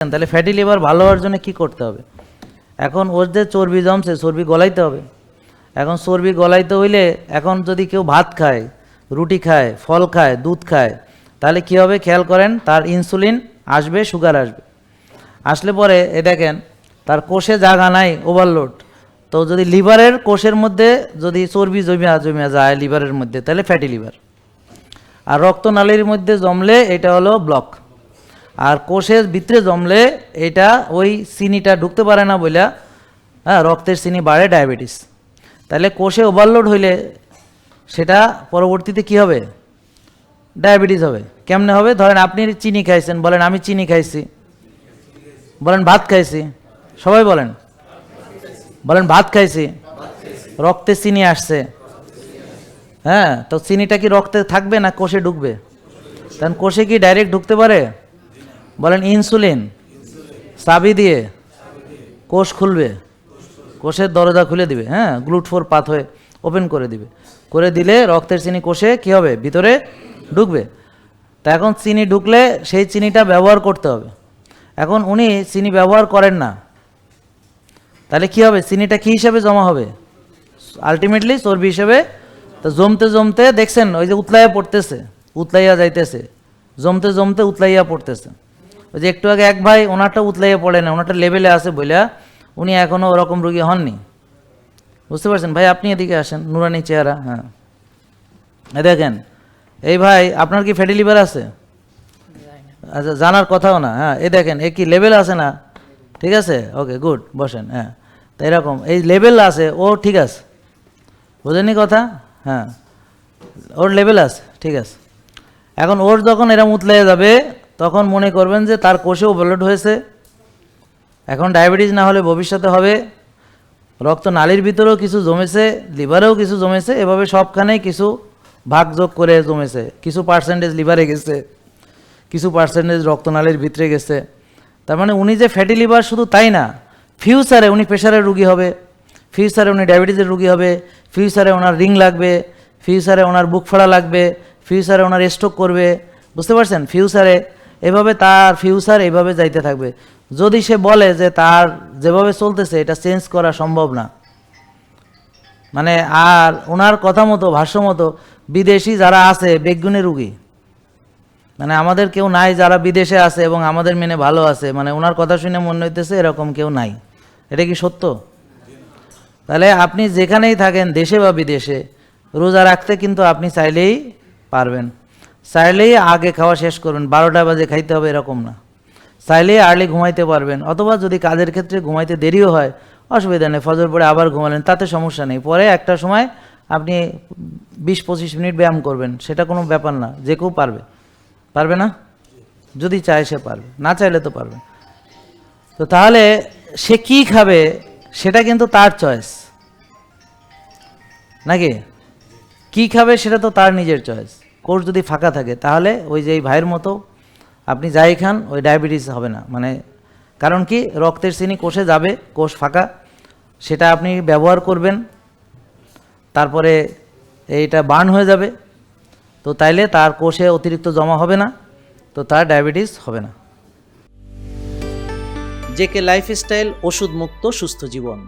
তাহলে fatty liver ভালো হওয়ার জন্য কি করতে হবে? এখন ওর যে চর্বি জমছে, চর্বি গলাইতে হবে। এখন চর্বি গলাইতে হইলে এখন যদি কেউ ভাত খায়, রুটি খায়, ফল খায়, দুধ খায়, তাহলে কি হবে? খেয়াল করেন, তার ইনসুলিন আসবে সুগার আসবে। আসলে পরে এ দেখেন, তার কোষে জায়গা নাই ওভারলোড তো যদি লিভারের কোষের মধ্যে যদি চর্বি জমিয়া জমিয়া যায়, লিভারের মধ্যে, তাহলে ফ্যাটি লিভার আর রক্তনালীর মধ্যে জমলে, এটা হলো ব্লক আর কোষের ভিতরে জমলে এটা ওই চিনিটা ঢুকতে পারে না বইলা হ্যাঁ রক্তের চিনি বাড়ে ডায়াবেটিস। তাহলে কোষে ওভারলোড হইলে সেটা পরবর্তীতে কি হবে? ডায়াবেটিস হবে। কেমনে হবে? ধরেন আপনি চিনি খাইছেন, বলেন আমি চিনি খাইছি। বলেন ভাত খাইছি। সবাই বলেন। বলেন ভাত খাইছি। রক্তে চিনি আসছে। হ্যাঁ তো চিনিটা কি রক্তে থাকবে না কোষে ঢুকবে? তখন কোষে কি ডাইরেক্ট ঢুকতে পারে? বলেন ইনসুলিন। চাবি দিয়ে কোষ খুলবে। কোষের দরজা খুলে দিবে হ্যাঁ? গ্লুট ফোর পাথ হয়ে ওপেন করে দিবে। করে দিলে রক্তের চিনি কোষে কি হবে? ভিতরে ঢুকবে। তা এখন চিনি ঢুকলে সেই চিনিটা ব্যবহার করতে হবে। এখন উনি চিনি ব্যবহার করেন না। তাহলে কি হবে? চিনিটা কি হিসাবে জমা হবে? আলটিমেটলি চর্বি হিসেবে। তো জমতে জমতে দেখছেন, ওই যে উতলাইয়া পড়তেছে, উতলাইয়া যাইতেছে। জমতে জমতে উতলাইয়া পড়তেছে। যে একটু আগে এক ভাই ওনারটা উতলাইয়ে পড়ে না ওনারটা লেভেলে আছে বইলা, উনি এখনও ওরকম রুগী হননি। বুঝতে পারছেন? ভাই, আপনি এদিকে আসেন, নুরানি চেহারা হ্যাঁ। দেখেন, এই ভাই, আপনার কি ফ্যাটি লিভার আছে? আচ্ছা জানার কথাও না হ্যাঁ। এই দেখেন, এ কি লেভেল আছে না? ঠিক আছে? ওকে গুড বসেন হ্যাঁ। তো এরকম, এই লেভেল আছে, ও ঠিক আছে। বুঝেনি কথা? হ্যাঁ। ওর লেভেল আছে, ঠিক আছে। এখন ওর যখন এরম উতলে যাবে তখন মনে করবেন যে তার কোষেও ব্লড হয়েছে। এখন ডায়াবেটিস না হলে ভবিষ্যতে হবে। রক্ত নালীর ভিতরেও কিছু জমেছে, লিভারেও কিছু জমেছে, এভাবে সবখানেই কিছু ভাগযোগ করে জমেছে। কিছু পার্সেন্টেজ লিভারে গেছে, কিছু পার্সেন্টেজ রক্তনালীর ভিতরে গেছে। তার মানে উনি যে ফ্যাটি লিভার শুধু তাই না ফিউচারে উনি প্রেশারের রুগী হবে ফিউচারে উনি ডায়াবেটিসের রুগী হবে ফিউচারে ওনার রিং লাগবে ফিউচারে ওনার বুক ফাড়া লাগবে ফিউচারে ওনার স্ট্রোক করবে। বুঝতে পারছেন? ফিউচারে এভাবে তার ফিউচার এভাবে যাইতে থাকবে। যদি সে বলে যে তার যেভাবে চলতেছে, এটা চেঞ্জ করা সম্ভব না। মানে আর ওনার কথা মতো, ভাষ্য মতো, বিদেশি যারা আছে, বেগুনি রুগী মানে আমাদের কেউ নাই যারা বিদেশে আছে এবং আমাদের মেনে ভালো আছে। মানে ওনার কথা শুনে মনে হইতেছে এরকম কেউ নাই। এটা কি সত্য? তাহলে আপনি যেখানেই থাকেন, দেশে বা বিদেশে, রোজা রাখতে কিন্তু আপনি চাইলেই পারবেন। চাইলেই আগে খাওয়া শেষ করবেন, বারোটা বাজে খাইতে হবে এরকম না। চাইলেই আর্লি ঘুমাইতে পারবেন, অথবা যদি কাজের ক্ষেত্রে ঘুমাইতে দেরিও হয়, অসুবিধা নেই, ফজর পরে আবার ঘুমালেন, তাতে সমস্যা নেই। পরে একটা সময় আপনি বিশ পঁচিশ মিনিট ব্যায়াম করবেন, সেটা কোনো ব্যাপার না, যে কেউ পারবে। পারবে না? যদি চায় সে পারবে, না চাইলে তো পারবে তো তাহলে সে কি খাবে, সেটা কিন্তু তার চয়েস নাকি? কি খাবে সেটা তো তার নিজের চয়েস কোষ যদি ফাঁকা থাকে, তাহলে ওই যে এই ভাইয়ের মতো আপনি যাই খান, ওই ডায়াবেটিস হবে না। মানে কারণ কি, রক্তের শ্রেণি কোষে যাবে, কোষ ফাঁকা, সেটা আপনি ব্যবহার করবেন, তারপরে এইটা বার্ন হয়ে যাবে, তো তাইলে তার কোষে অতিরিক্ত জমা হবে না, তো তার ডায়াবেটিস হবে না। জেকে লাইফস্টাইল ওষুধ মুক্ত সুস্থ জীবন।